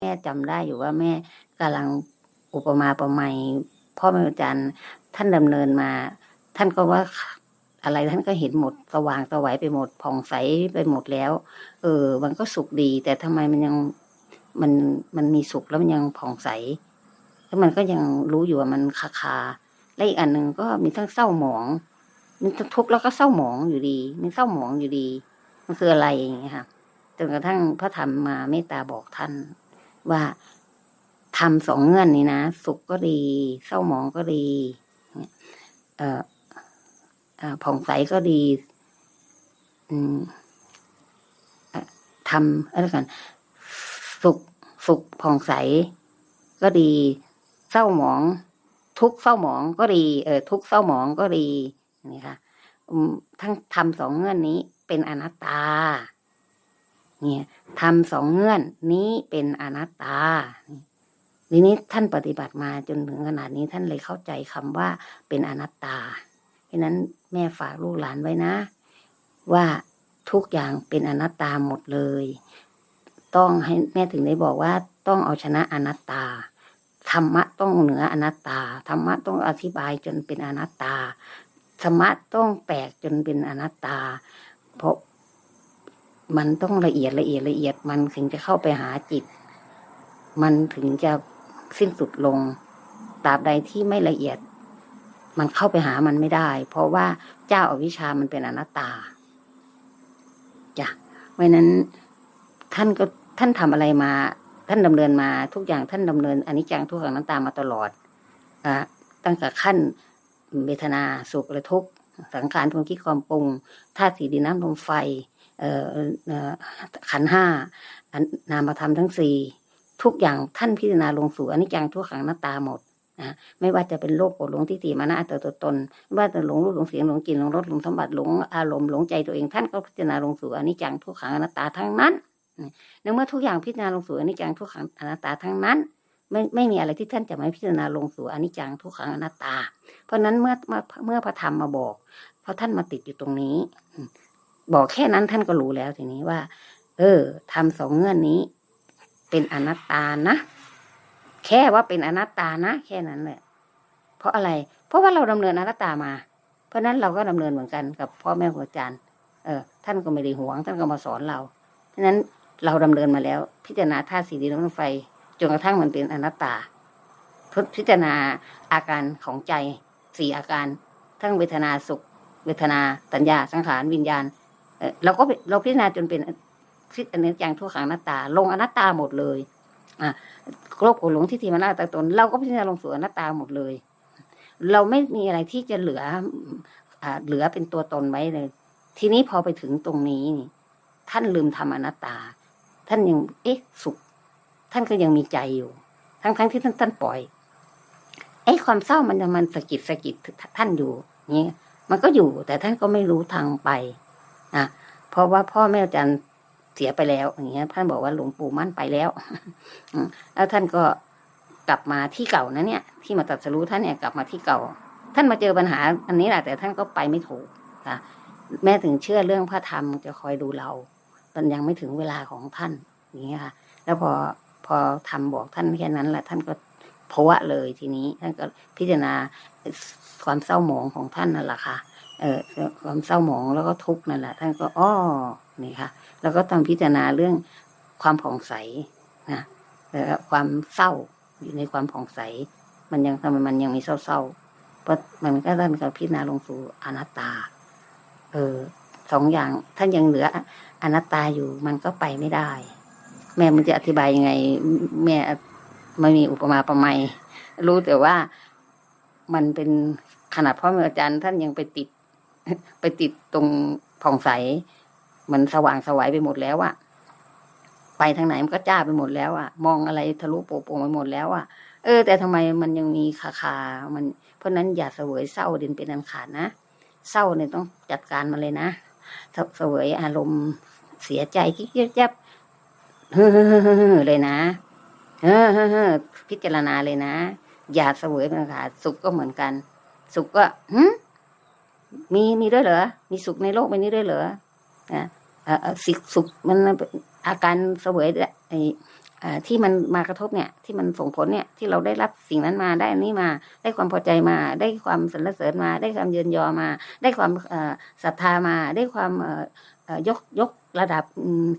แม่จำได้อยู่ว่าแม่กำลังอุปมาประไมยพ่อแม่อาจารย์ท่านดำเนินมา ท่านก็ว่าอะไรท่านก็เห็นหมดสว่างสวัยไปหมดผ่องใสไปหมดแล้ว เออ มันก็สุขดี แต่ทำไมมันยังมันมันมีสุขแล้วมันยังผ่องใสแล้วมันก็ยังรู้อยู่ว่ามันคาคาและอีกอันหนึ่งก็มีทั้งเศร้าหมองมีทั้งทุกข์แล้วก็เศร้าหมองอยู่ดีมีเศร้าหมองอยู่ดี มันคืออะไรอย่างเงี้ยค่ะจนกระทั่งพระธรรมมาเมตตาบอกท่าน ว่าทำสองเงื่อนนี้นะสุขก็ดี เศร้าหมองก็ดีเอ่อผ่องใสก็ดีอืมทำอะไรกัน สุขสุขผ่องใส ก็ดี เศร้าหมอง ทุกเศร้าหมองก็ดี เออ ทุกเศร้าหมองก็ดีนี่ค่ะทั้งทำสองเงื่อนนี้เป็นอนัตตา เนี่ยทำสองเงื่อนนี้เป็นอนัตตาทีนี้ท่านปฏิบัติมาจนถึงขนาดนี้ท่านเลยเข้าใจคำว่าเป็นอนัตตาเพราะนั้นแม่ฝากลูกหลานไว้นะ ว่าทุกอย่างเป็นอนัตตาหมดเลย ต้องให้แม่ถึงได้บอกว่าต้องเอาชนะอนัตตาธรรมะต้องเหนืออนัตตาธรรมะต้องอธิบายจนเป็นอนัตตาธรรมะต้องแปลกจนเป็นอนัตตา เพราะ มันต้องละเอียดละเอียดละเอียด มันถึงจะเข้าไปหาจิต มันถึงจะสิ้นสุดลงตราบใดที่ไม่ละเอียด มันเข้าไปหามันไม่ได้ เพราะว่าเจ้าอาวิชามันเป็นอนัตตาจ้ะเพราะนั้นท่านก็ท่านทำอะไรมา ท่านดำเนินมาทุกอย่างท่านดำเนินอันิจจังทุกขังน้ำตามมาตลอดอะตั้งแต่ขั้นเวทนาสุขและทุกข์สังขารความคิดความปรุงธาตุสีดินน้ำลมไฟ ขันห้านามธรรมทั้งสี่ทุกอย่างท่านพิจารณาลงสู่อนิจจังทุกขังหน้าตาหมดนะไม่ว่าจะเป็นโลกโกรธหลงที่ตีมานะอัตตตัวตนไม่ว่าจะหลงรูปหลงเสียงหลงกลิ่นหลงรสหลงสมบัติหลงอารมณ์หลงใจตัวเองท่านก็พิจารณาลงสู่อนิจจังทุกขังอนัตตาทั้งนั้นในเมื่อทุกอย่างพิจารณาลงสู่อนิจจังทุกขังอนัตตาทั้งนั้นไม่ไม่มีอะไรที่ท่านจะไม่พิจารณาลงสู่อนิจจังทุกขังอนัตตา เพราะนั้นเมื่อเมื่อพระธรรมมาบอก เพราะท่านมาติดอยู่ตรงนี้ บอกแค่นั้นท่านก็รู้แล้วทีนี้ว่า เออทำสองเงื่อนนี้ เป็นอนัตตานะแค่ว่าเป็นอนัตตานะ แค่นั้นแหละเพราะอะไร เพราะว่าเราดำเนินอนัตตามา เพราะฉะนั้นเราก็ดำเนินเหมือนกันกับพ่อแม่ครูอาจารย์เออ ท่านก็ไม่ได้หวง ท่านก็มาสอนเราเพราะนั้นเราดำเนินมาแล้ว พิจารณาธาตุสีดินน้ำไฟจนกระทั่งมันเป็นอนัตตาพิจารณาอาการของใจสี่อาการ ทั้งเวทนาสุข เวทนาสัญญาสังขารวิญญาณ เราก็เราพิจารณาจนเป็นทิศอนิจจังทุกขังอนัตตา ลงอนัตตาหมดเลยอะโลภโกหลงที่ทีมานาตาตน เราก็พิจารณาลงสู่อนัตตาหมดเลย เราไม่มีอะไรที่จะเหลืออ่าเหลือเป็นตัวตนไว้เลย ทีนี้พอไปถึงตรงนี้นี่ท่านลืมทำอนัตตา ท่านยังเอ๊ะสุข ท่านก็ยังมีใจอยู่ ทั้งทั้งๆที่ท่านท่านปล่อยไอ้ความเศร้ามันมันสะกิดสะกิดท่านอยู่นี่มันก็อยู่แต่ท่านก็ไม่รู้ทางไป อะเพราะว่าพ่อแม่อาจารย์เสียไปแล้วอย่างเงี้ยท่านบอกว่าหลวงปู่มั่นไปแล้วแล้วท่านก็กลับมาที่เก่านะเนี่ย ที่มาตรัดสรู้ท่านเนี่ยกลับมาที่เก่า ท่านมาเจอปัญหา อันนี้แหละแต่ท่านก็ไปไม่ถูกค่ะแม่ถึงเชื่อเรื่องพระธรรมจะคอยดูเราตอนยังไม่ถึงเวลาของท่านอย่างเงี้ยค่ะ แล้วพอพอทำบอกท่านแค่นั้นแหละท่านก็พวะเลยทีนี้ ท่านก็พิจารณาความเศร้าหมองของท่านนั่นแหละค่ะ เออความเศร้าหมองแล้วก็ทุกข์นั่นแหละท่านก็อ้อนี่ค่ะ แล้วก็ต้องพิจารณาเรื่องความผ่องใสนะเออความเศร้าอยู่ในความผ่องใส มันยังทำไมมันยังมีเศร้าๆเพราะมันก็ท่านก็พิจารณาลงสู่อนัตตา เออสองอย่างท่านยังเหลืออนัตตาอยู่มันก็ไปไม่ได้ แม่มันจะอธิบายยังไง แม่ไม่มีอุปมาประไมยรู้แต่ว่ามันเป็นขนาดพ่อแม่อาจารย์ท่านยังไปติด ไปติดตรงผ่องใส มันสว่างสวัยไปหมดแล้วอะไปทางไหนมันก็จ้าไปหมดแล้วอะมองอะไรทะลุโปร่งไปหมดแล้วอะเออ แต่ทำไมมันยังมีคาคา มัน เพราะนั้นอย่าเสวยเศร้าเดินเป็นอันขาดนะเศร้าเนี่ยต้องจัดการมาเลยนะเสวยอารมณ์เสียใจคิดเจ็บเฮ้อเลยนะเฮ้อเฮ้อพิจารณาเลยนะ อย่าเสวยเป็นอันขาดสุขก็เหมือนกัน สุขก็หึ มีมีด้วยเหรอ มีสุขในโลกใบนี้ด้วยเหรอนะเอ่อ่สิสุขมันอาการเสวยไอ้อ่าที่มันมากระทบเนี่ย ที่มันส่งผลเนี่ย ที่เราได้รับสิ่งนั้นมาได้อันนี้มา ได้ความพอใจมา ได้ความสรรเสริญมา ได้ความเยินยอมา ได้ความศรัทธามา ได้ความยกยกระดับ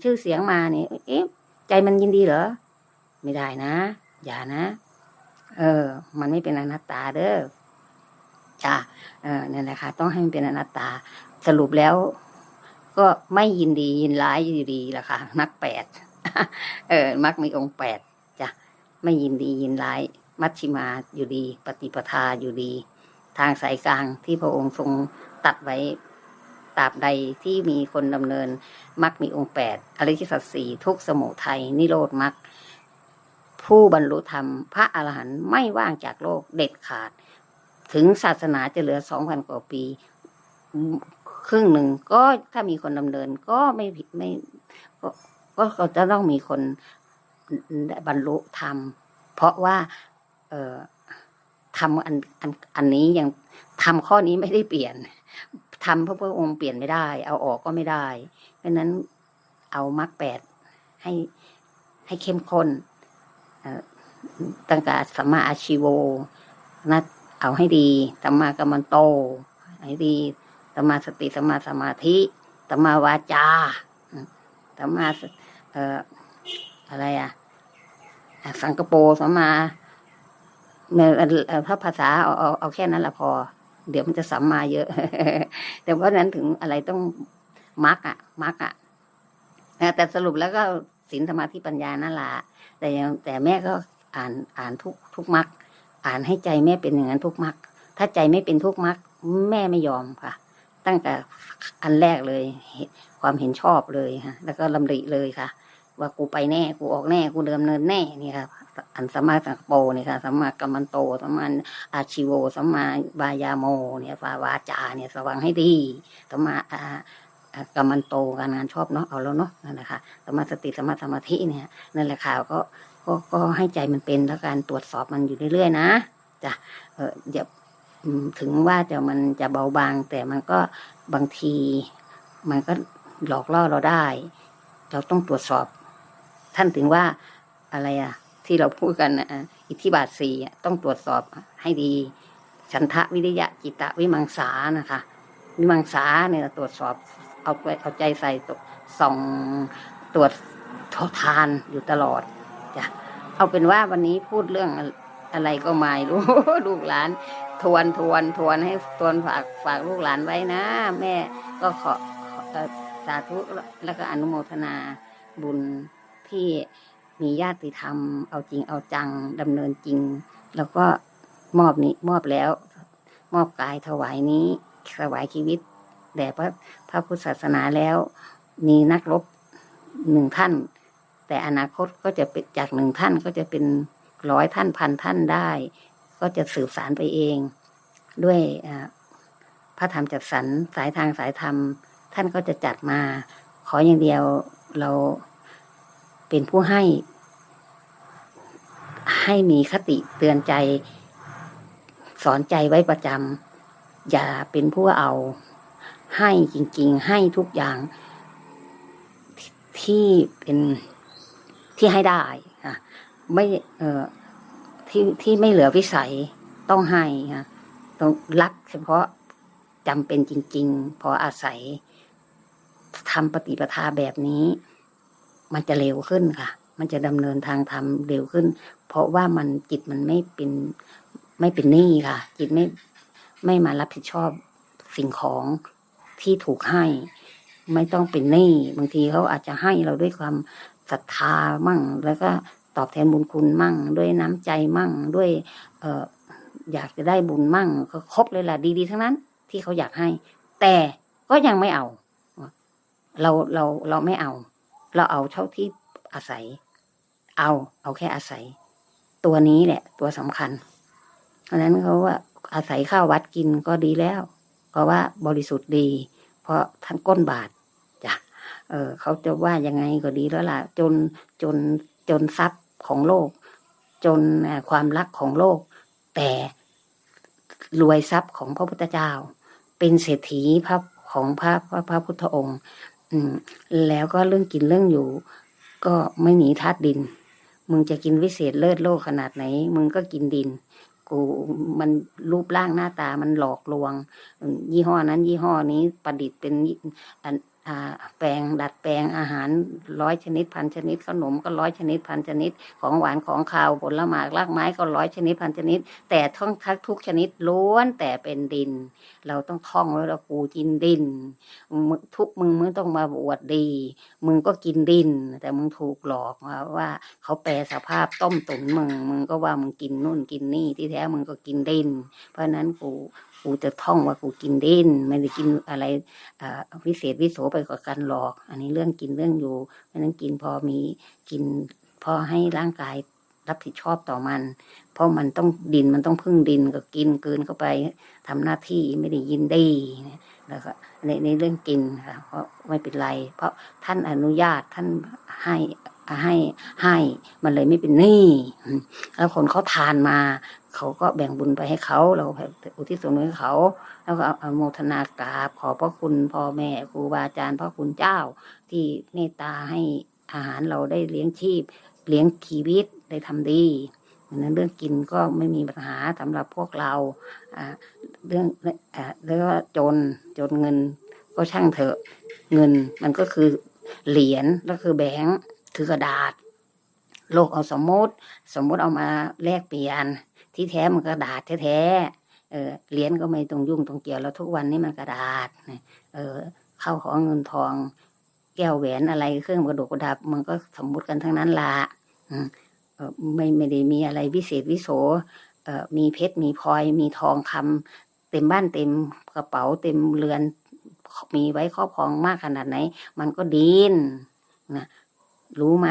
ชื่อเสียงมาเนี่ยเอ๊ะใจมันยินดีเหรอ ไม่ได้นะ อย่านะ เออ มันไม่เป็นอนัตตาเด้อ จ้าเออนั่นแหละค่ะ ต้องให้มันเป็นอนัตตา สรุปแล้ว ก็ไม่ยินดียินร้ายอยู่ดีละค่ะมักแปดเออมักมีองค์แปดจ้ะไม่ยินดียินร้าย มัชชิมาอยู่ดี ปฏิปทาอยู่ดี ทางสายกลางที่พระองค์ทรงตัดไว้ตราบใดที่มีคนดำเนินมักมีองค์แปดอริยสัจสี่ทุกสมุทัยนิโรธมักผู้บรรลุธรรม พระอรหันต์ไม่ว่างจากโลกเด็ดขาด ถึงศาสนาจะเหลือสองพันกว่าปี ครึ่งหนึ่งก็ถ้ามีคนดำเนินก็ไม่ผิดไม่ก็ก็จะต้องมีคนบรรลุธรรม เพราะว่า เอ่อทำอันอันอันนี้ยังทำข้อนี้ไม่ได้เปลี่ยนทำพระพุทธองค์เปลี่ยนไม่ได้ เอาออกก็ไม่ได้ เพราะนั้นเอามรรคแปดให้ให้เข้มข้นตั้งแต่สัมมาอาชีโวนะ เอาให้ดีสัมมากัมมันโต ให้ดีสัมมาสติสัมมาสมาธิสัมมาวาจาสัมมาเอ่ออะไรอะอะสังกโปรสัมมาเนี่ยเออถ้าภาษาเอาเอาเอาแค่นั้นละพอ เดี๋ยวมันจะสัมมาเยอะ แต่เพราะนั้นถึงอะไรต้องมักอะมักอะนะแต่สรุปแล้วก็ศีลสมาธิปัญญานั่นแหละแต่ยังแต่แม่ก็อ่านอ่านทุกทุกมัก อ่านให้ใจแม่เป็นอย่างนั้นทุกมักถ้าใจไม่เป็นทุกมักแม่ไม่ยอมค่ะ ตั้งแต่อันแรกเลยความเห็นชอบเลยค่ะ แล้วก็ลำริเลยค่ะ ว่ากูไปแน่กูออกแน่กูเดิมเนินแน่นี่ค่ะอันสมมาสังโปนี่ค่ะสัมมากัมมันโตสัมมาอาชิโวสัมมาบายาโมเนี่ยฟาวาจาเนี่ยสว่างให้ดีสัมมาอาอ่ากัมมันโตการงานชอบเนาะเอาแล้วเนาะนั่นแหละค่ะสัมมาสติสัมมาสมาธิเนี่ยนั่นแหละค่ะก็ ก็ก็ให้ใจมันเป็นแล้วการตรวจสอบมันอยู่เรื่อยๆนะจ้ะเอออย่าถึงว่าจะมันจะเบาบาง แต่มันก็บางที มันก็หลอกล่อเราได้ เราต้องตรวจสอบ ท่านถึงว่าอะไรอะที่เราพูดกันนะอะอิทธิบาทสี่ต้องตรวจสอบให้ดีฉันทะวิริยะจิตะวิมังสานะคะวิมังสาเนี่ยตรวจสอบเอาไปเอาใจใส่ตวส่องตรวจทานอยู่ตลอด เอาเป็นว่าวันนี้พูดเรื่องอะไรก็ไม่รู้ลูกหลาน ทวนทวนทวนให้ทวนฝากฝากลูกหลานไว้นะ แม่ก็ขอสาธุแล้วก็อนุโมทนาบุญที่มีญาติธรรม เอาจริงเอาจังดำเนินจริง แล้วก็มอบนี้มอบแล้ว มอบกายถวายนี้ถวายชีวิตแด่พระพระพุทธศาสนาแล้ว มีนักรบหนึ่งท่าน แต่อนาคตก็จะเป็นจากหนึ่งท่านก็จะเป็นร้อยท่านพันท่านได้ ก็จะสืบสารไปเอง ด้วยพระธรรมจัดสรรสายทางสายธรรม ท่านก็จะจัดมา ขออย่างเดียวเราเป็นผู้ให้ ให้มีคติเตือนใจ สอนใจไว้ประจำอย่าเป็นผู้เอา ให้จริง ๆ ให้ทุกอย่างที่เป็น ที่ให้ได้ค่ะไม่เอ่อที่ที่ไม่เหลือวิสัยต้องให้ค่ะต้องรักเฉพาะจำเป็นจริง ๆ พออาศัยทำปฏิปทาแบบนี้ มันจะเร็วขึ้นค่ะ มันจะดำเนินทางธรรมเร็วขึ้น เพราะว่ามันจิตมันไม่เป็นไม่เป็นหนี้ค่ะ จิตไม่ไม่มารับผิดชอบสิ่งของที่ถูกให้ ไม่ต้องเป็นหนี้บางทีเขาอาจจะให้เราด้วยความ ศรัทธามั่ง แล้วก็ตอบแทนบุญคุณมั่ง ด้วยน้ำใจมั่ง ด้วยเอออยากจะได้บุญมั่งก็ครบเลยแหละดีๆทั้งนั้น ที่เขาอยากให้ แต่ก็ยังไม่เอา เราเราเราไม่เอา เราเอาเท่าที่อาศัย เอาเอาแค่อาศัย ตัวนี้แหละ ตัวสำคัญ เพราะนั้นเขาว่าอาศัยข้าววัดกินก็ดีแล้ว เพราะว่าบริสุทธิ์ดี เพราะท่านก้นบาท เออเขาจะว่ายังไงก็ดีแล้วล่ะ จนจนจนทรัพย์ของโลก จนความรักของโลก แต่รวยทรัพย์ของพระพุทธเจ้า เป็นเศรษฐีพระของพระพระพระพุทธองค์ อืม แล้วก็เรื่องกินเรื่องอยู่ ก็ไม่หนีธาตุดิน มึงจะกินวิเศษเลิศโลกขนาดไหน มึงก็กินดินกูมันรูปร่างหน้าตามันหลอกลวง ยี่ห้อนั้น ยี่ห้อนี้ประดิษฐ์เป็นอัน แปลงดัดแปลงอาหารร้อยชนิดพันชนิดขนมก็ร้อยชนิดพันชนิด ของหวานของคาวผลไม้รากไม้ก็ร้อยชนิดพันชนิด แต่ทั้งทักทุกชนิดล้วนแต่เป็นดิน เราต้องท่องไว้ว่ากูกินดินมึงทุกมึงมึงต้องมาอวดดี มึงก็กินดิน แต่มึงถูกหลอกมาว่าเขาแปลสภาพต้มตุ๋นมึงมึงก็ว่ามึงกินนู่นกินนี่ที่แท้มึงก็กินดิน เพราะนั้นกู กูจะท่องว่ากูกินดินไม่ได้กินอะไรวิเศษวิโสไปกว่ากันหรอก อันนี้เรื่องกินเรื่องอยู่เพราะฉะนั้นกินพอมีกินพอให้ร่างกายรับผิดชอบต่อมัน เพราะมันต้องดินมันต้องพึ่งดินก็กินเกินเข้าไปทำหน้าที่ไม่ได้ยินดีนะแล้วก็ในในเรื่องกินค่ะเพราะไม่เป็นไร เพราะท่านอนุญาตท่านให้ ให้ให้มันเลยไม่เป็นหนี้แล้วคนเขาทานมาเขาก็แบ่งบุญไปให้เขาเราอุทิศส่วนบุญให้เขา แล้วก็อโมทนากราบขอพระคุณพ่อแม่ครูบาอาจารย์พระคุณเจ้า ที่เมตตาให้อาหารเราได้เลี้ยงชีพ เลี้ยงชีวิตได้ทำดีนั้นเรื่องกินก็ไม่มีปัญหาสำหรับพวกเราเรื่องอ่าแล้วก็จนจนเงินก็ช่างเถอะ เงินมันก็คือเหรียญแล้วคือแบงค์ คือกระดาษ โลกเอาสมมติ สมมติเอามาแลกเปลี่ยน ที่แท้มันกระดาษแท้ๆเออเหรียญก็ไม่ต้องยุ่งตรงเกี่ยวแล้วทุกวันนี้มันกระดาษเออเข้าของเงินทอง แก้วแหวนอะไรเครื่องประดับประดับมันก็สมมุติกันทั้งนั้นละไม่ไม่ได้มีอะไรวิเศษวิโสเออมีเพชรมีพลอย มีทองคำเต็มบ้านเต็มกระเป๋าเต็มเรือนมีไว้ครอบครองมากขนาดไหน มันก็ดินนะ รู้ไหม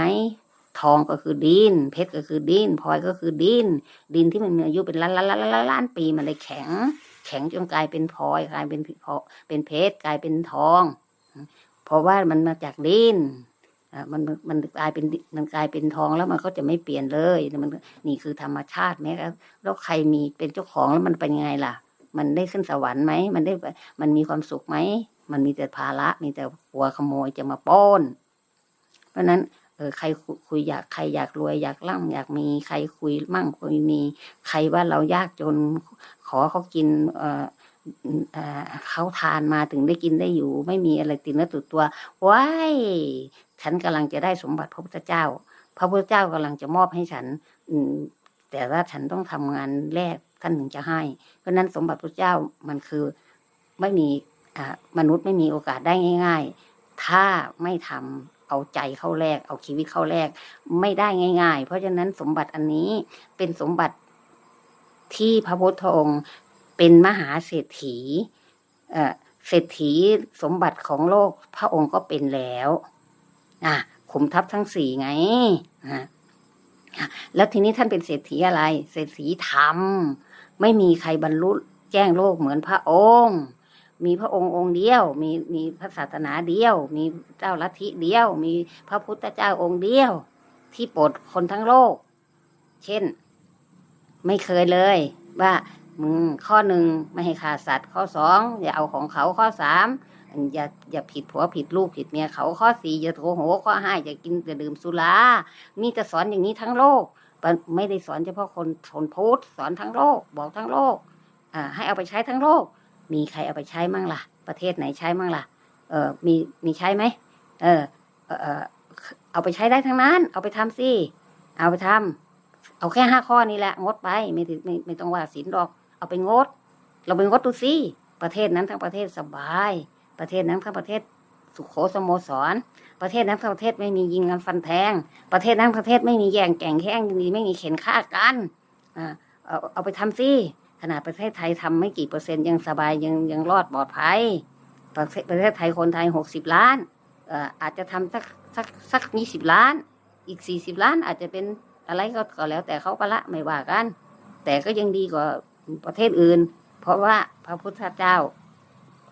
ทองก็คือดิน เพชรก็คือดินพลอยก็คือดิน ดินที่มันมีอายุเป็นล้านล้านล้านล้านล้านปีมันเลยแข็ง แข็งจนกลายเป็นพลอยกลายเป็นพเป็นเพชรกลายเป็นทอง เพราะว่ามันมาจากดินมันมันกลายเป็นมันกลายเป็นทองแล้วมันก็จะไม่เปลี่ยนเลยมันนี่คือธรรมชาติแม้แล้วแล้วใครมีเป็นเจ้าของแล้วมันเป็นยังไงล่ะ มันได้ขึ้นสวรรค์ไหมมันได้มันมีความสุขไหมมันมีแต่ภาระมีแต่กลัวขโมยจะมาป้น ราะนั้นเออใครคุยอยากใครอยากรวยอยากร่ำอยากมีใครคุยมั่งคุยมี ใครว่าเรายากจนขอเขากินเออเขาทานมาถึงได้กินได้อยู่ ไม่มีอะไรติดเนื้อติดตัวว้ายฉันกำลังจะได้สมบัติพระพุทธเจ้า พระพุทธเจ้ากำลังจะมอบให้ฉัน อืแต่ว่าฉันต้องทำงานแรกท่านถึงจะให้ เพราะนั้นสมบัติพระเจ้ามันคือไม่มีอมนุษย์ไม่มีโอกาสได้ง่าย ๆ ถ้าไม่ทำ เอาใจเข้าแรกเอาชีวิตเข้าแรกไม่ได้ง่าย ๆ เพราะฉะนั้นสมบัติอันนี้เป็นสมบัติที่พระพุทธองค์เป็นมหาเศรษฐีเศรษฐีสมบัติของโลกพระองค์ก็เป็นแล้วอะขุมทรัพย์ทั้งสี่ไงอะแล้วทีนี้ท่านเป็นเศรษฐีอะไร เศรษฐีธรรม ไม่มีใครบรรลุแจ้งโลกเหมือนพระองค์ มีพระองค์องค์เดียว มีมีพระศาสนาเดียว มีเจ้าลัทธิเดียว มีพระพุทธเจ้าองค์เดียว ที่โปรดคนทั้งโลก เช่น ไม่เคยเลย ว่ามึงข้อหนึ่งไม่ให้ฆ่าสัตว์ข้อสองอย่าเอาของเขาข้อสามอย่าอย่าผิดผัวผิดลูกผิดเมียเขาข้อสี่อย่าโกหกข้อห้าอย่ากินอย่าดื่มสุรามีแต่สอนอย่างนี้ทั้งโลกไม่ได้สอนเฉพาะคนชนพุทธสอนทั้งโลก บอกทั้งโลกอ่าให้เอาไปใช้ทั้งโลก มีใครเอาไปใช้มั่งล่ะ ประเทศไหนใช้มั่งล่ะ เออมีมีใช้ไหมเออเออเอเอาไปใช้ได้ทั้งนั้น เอาไปทำสิเอาไปทำเอาแค่ห้าข้อนี้แหละ งดไปไม่ถึงไม่ไม่ต้องว่าศีลดอก เอาไปงด เราไปงดดูสิประเทศนั้นทั้งประเทศสบาย ประเทศนั้นทั้งประเทศสุขโขสโมสร ประเทศนั้นทั้งประเทศไม่มียิงกันฟันแทง ประเทศนั้นประเทศไม่มีแย่งแก่งแข้งไม่มีเข็นฆ่ากันอ่าเอาเอาไปทำสิ ขนาดประเทศไทยทำไม่กี่เปอร์เซ็นต์ยังสบายยังยังรอดปลอดภัย ประเทศประเทศไทยคนไทยหกสิบล้านเอ่ออาจจะทำสักสักสักยี่สิบล้าน อีกสี่สิบล้านอาจจะเป็นอะไรก็ก็แล้วแต่เขาไปละไม่ว่ากัน แต่ก็ยังดีกว่าประเทศอื่น เพราะว่าพระพุทธเจ้า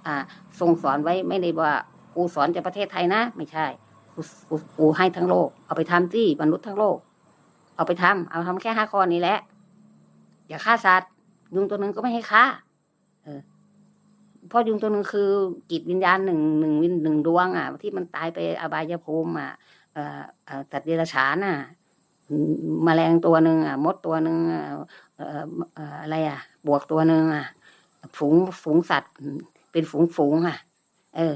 อ่าทรงสอนไว้ไม่ได้ว่ากูสอนจะประเทศไทยนะ ไม่ใช่กูกูกูให้ทั้งโลก เอาไปทำที่มนุษย์ทั้งโลก เอาไปทำเอาทำแค่ห้าข้อนี้แหละอย่าฆ่าสัตว์ ยุงตัวหนึ่งก็ไม่ให้ฆ่าเออเพราะยุงตัวหนึ่งคือจิตวิญญาณหนึ่งหนึ่งวินหนึ่งดวงอะ ที่มันตายไปอบายภูมิอะเอ่อเอ่อสัตว์เดรัจฉานอะแมลงตัวหนึ่งอะ มดตัวหนึ่งอะไรอะบวกตัวหนึ่งอะ ฝูงฝูงสัตว์ เป็นฝูงฝูงอะ เออ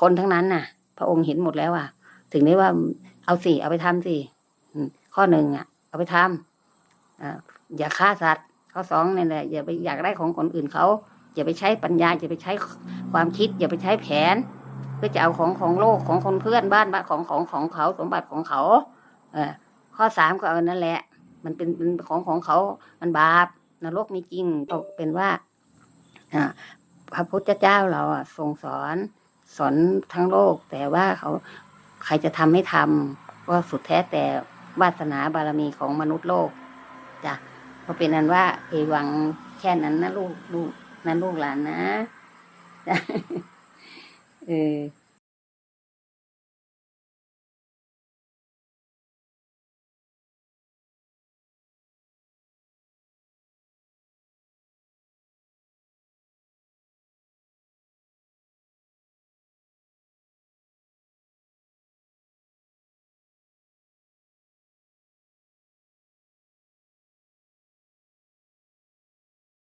คนทั้งนั้นน่ะ พระองค์เห็นหมดแล้วอะ ถึงได้ว่าเอาสิเอาไปทำสิข้อหนึ่งอะ เอาไปทำออย่าฆ่าสัตว์ ข้อสองนี่แหละอย่าไปอยากได้ของคนอื่นเขาอย่าไปใช้ปัญญาอย่าไปใช้ความคิด อย่าไปใช้แผน เพื่อจะเอาของของโลกของคนเพื่อนบ้านบ้านของของของเขาสมบัติของเขา เออข้อสามก็เอานั่นแหละ มันเป็นเป็นของของเขา มันบาปนรกมีจริงตกเป็นว่าพระพุทธเจ้าเราอะทรงสอนสอนทั้งโลก แต่ว่าเขาใครจะทำไม่ทำก็สุดแท้แต่วาสนาบารมีของมนุษย์โลกจ้ะ ก็เป็นนั้นว่าเอวังแค่นั้นนะลูกลูกนะลูกหลานนะเออ